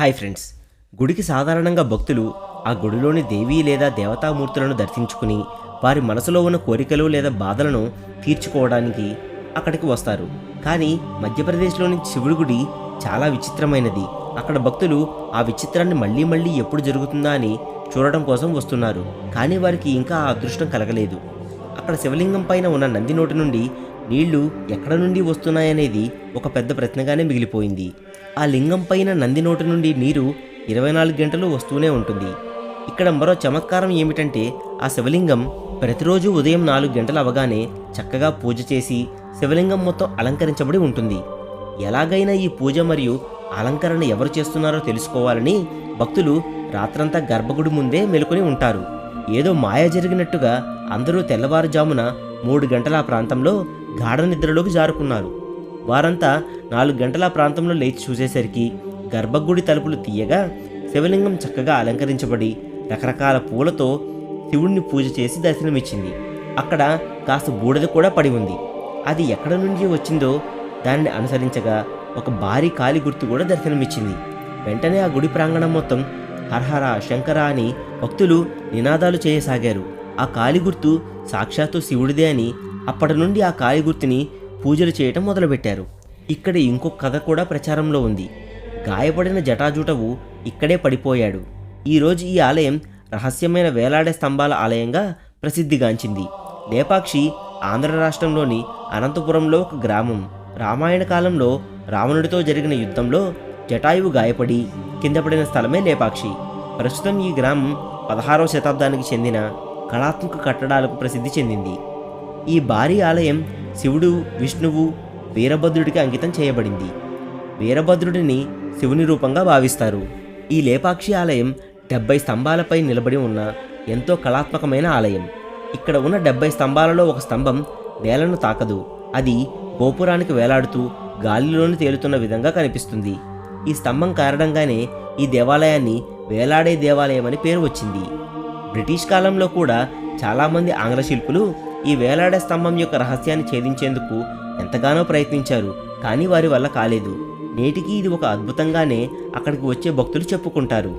Hi friends. గుడికి సాధారణంగా భక్తులు ఆ గుడిలోని దేవి లేదా దేవతామూర్తులను దర్శించుకుని వారి మనసులో ఉన్న కోరికలు లేదా బాధలను తీర్చుకోవడానికి అక్కడికి వస్తారు. కానీ మధ్యప్రదేశ్లోని శివుడి గుడి చాలా విచిత్రమైనది. అక్కడ భక్తులు ఆ విచిత్రాన్ని మళ్ళీ మళ్ళీ ఎప్పుడు జరుగుతుందా అని చూడటం కోసం వస్తున్నారు. కానీ వారికి ఇంకా ఆ అదృష్టం కలగలేదు. అక్కడ శివలింగం పైన ఉన్న నంది నోటి నుండి నీళ్ళు ఎక్కడ నుండి వస్తున్నాయనేది ఒక పెద్ద ప్రశ్నగానే మిగిలిపోయింది. ఆ లింగం పైన నంది నోటి నుండి నీరు ఇరవై నాలుగు గంటలు వస్తూనే ఉంటుంది. ఇక్కడ మరో చమత్కారం ఏమిటంటే ఆ శివలింగం ప్రతిరోజు ఉదయం నాలుగు గంటలు అవగానే చక్కగా పూజ చేసి శివలింగం మొత్తం అలంకరించబడి ఉంటుంది. ఎలాగైనా ఈ పూజ మరియు అలంకరణ ఎవరు చేస్తున్నారో తెలుసుకోవాలని భక్తులు రాత్రంతా గర్భగుడి ముందే మెలుకొని ఉంటారు. ఏదో మాయ జరిగినట్టుగా అందరూ తెల్లవారుజామున మూడు గంటల ఆ ప్రాంతంలో గాఢ నిద్రలోకి జారుకున్నారు. వారంతా నాలుగు గంటల ప్రాంతంలో లేచి చూసేసరికి గర్భగుడి తలుపులు తీయగా శివలింగం చక్కగా అలంకరించబడి రకరకాల పూలతో శివుణ్ణి పూజ చేసి దర్శనమిచ్చింది. అక్కడ కాస్త బూడిద కూడా పడి ఉంది. అది ఎక్కడ నుండి వచ్చిందో దానిని అనుసరించగా ఒక భారీ కాలి గుర్తు కూడా దర్శనమిచ్చింది. వెంటనే ఆ గుడి ప్రాంగణం మొత్తం హరహర శంకర అని భక్తులు నినాదాలు చేయసాగారు. ఆ కాలి గుర్తు సాక్షాత్తు శివుడిదే అని అప్పటి నుండి ఆ కాలి గుర్తుని పూజలు చేయటం మొదలుపెట్టారు. ఇక్కడ ఇంకొక కథ కూడా ప్రచారంలో ఉంది. గాయపడిన జటాజుటవు ఇక్కడే పడిపోయాడు. ఈరోజు ఈ ఆలయం రహస్యమైన వేలాడే స్తంభాల ఆలయంగా ప్రసిద్ధిగాంచింది. లేపాక్షి ఆంధ్ర రాష్ట్రంలోని అనంతపురంలో ఒక గ్రామం. రామాయణ కాలంలో రావణుడితో జరిగిన యుద్ధంలో జటాయువు గాయపడి కింద పడిన స్థలమే లేపాక్షి. ప్రస్తుతం ఈ గ్రామం పదహారవ శతాబ్దానికి చెందిన కళాత్మక కట్టడాలకు ప్రసిద్ధి చెందింది. ఈ భారీ ఆలయం శివుడు విష్ణువు వీరభద్రుడికి అంకితం చేయబడింది. వీరభద్రుడిని శివుని రూపంగా భావిస్తారు. ఈ లేపాక్షి ఆలయం డెబ్బై స్తంభాలపై నిలబడి ఉన్న ఎంతో కళాత్మకమైన ఆలయం. ఇక్కడ ఉన్న డెబ్బై స్తంభాలలో ఒక స్తంభం నేలను తాకదు. అది గోపురానికి వేలాడుతూ గాలిలోని తేలుతున్న విధంగా కనిపిస్తుంది. ఈ స్తంభం కారణంగానే ఈ దేవాలయాన్ని వేలాడే దేవాలయం అని పేరు వచ్చింది. బ్రిటిష్ కాలంలో కూడా చాలామంది ఆంగ్ల శిల్పులు ఈ వేలాడే స్తంభం యొక్క రహస్యాన్ని ఛేదించేందుకు ఎంతగానో ప్రయత్నించారు కానీ వారి వల్ల కాలేదు. నేటికి ఇది ఒక అద్భుతంగానే అక్కడికి వచ్చే భక్తులు చెప్పుకుంటారు.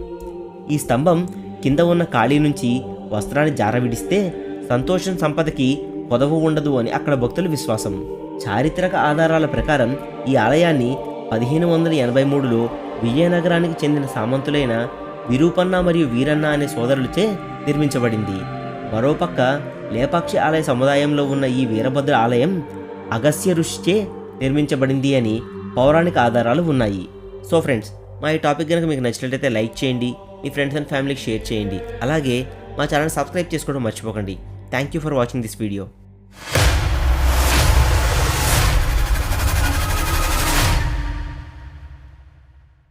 ఈ స్తంభం కింద ఉన్న ఖాళీ నుంచి వస్త్రాన్ని జారవిడిస్తే సంతోషం సంపదకి పొదవు ఉండదు అని అక్కడ భక్తుల విశ్వాసం. చారిత్రక ఆధారాల ప్రకారం ఈ ఆలయాన్ని పదిహేను వందల ఎనభై మూడులో విజయనగరానికి చెందిన సామంతులైన విరూపన్న మరియు వీరన్న అనే సోదరులచే నిర్మించబడింది. మరోపక్క లేపాక్షి ఆలయ సముదాయంలో ఉన్న ఈ వీరభద్ర ఆలయం అగస్య ఋషిచే నిర్మించబడింది అని పౌరాణిక ఆధారాలు ఉన్నాయి. సో ఫ్రెండ్స్ మా ఈ టాపిక్ కనుక మీకు నచ్చినట్లయితే లైక్ చేయండి మీ ఫ్రెండ్స్ అండ్ ఫ్యామిలీకి షేర్ చేయండి. అలాగే మా ఛానల్ సబ్స్క్రైబ్ చేసుకోవడం మర్చిపోకండి. Thank you for watching this video